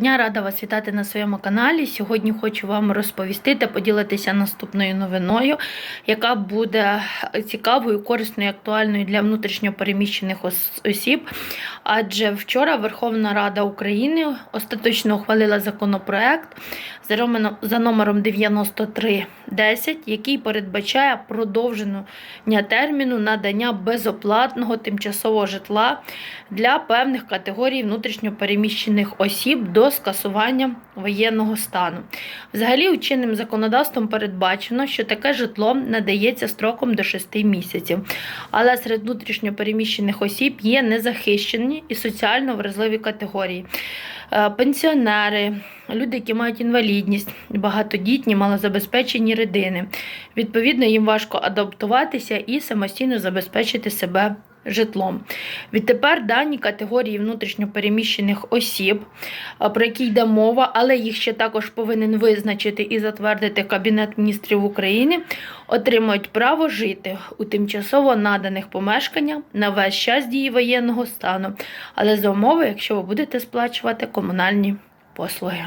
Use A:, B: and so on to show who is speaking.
A: Дня рада вас вітати на своєму каналі. Сьогодні хочу вам розповісти та поділитися наступною новиною, яка буде цікавою, корисною, актуальною для внутрішньопереміщених осіб. Адже вчора Верховна Рада України остаточно ухвалила законопроект за за номером 9310, який передбачає продовження терміну надання безоплатного тимчасового житла для певних категорій внутрішньопереміщених осіб до скасування воєнного стану. Взагалі, учинним законодавством передбачено, що таке житло надається строком до 6 місяців. Але серед внутрішньопереміщених осіб є незахищені і соціально вразливі категорії. Е, Пенсіонери, люди, які мають інвалідність, багатодітні, малозабезпечені родини. Відповідно, їм важко адаптуватися і самостійно забезпечити себе житлом. Відтепер дані категорії внутрішньопереміщених осіб, про які йде мова, але їх ще також повинен визначити і затвердити Кабінет міністрів України, отримують право жити у тимчасово наданих помешканнях на весь час дії воєнного стану, але за умови, якщо ви будете сплачувати комунальні послуги.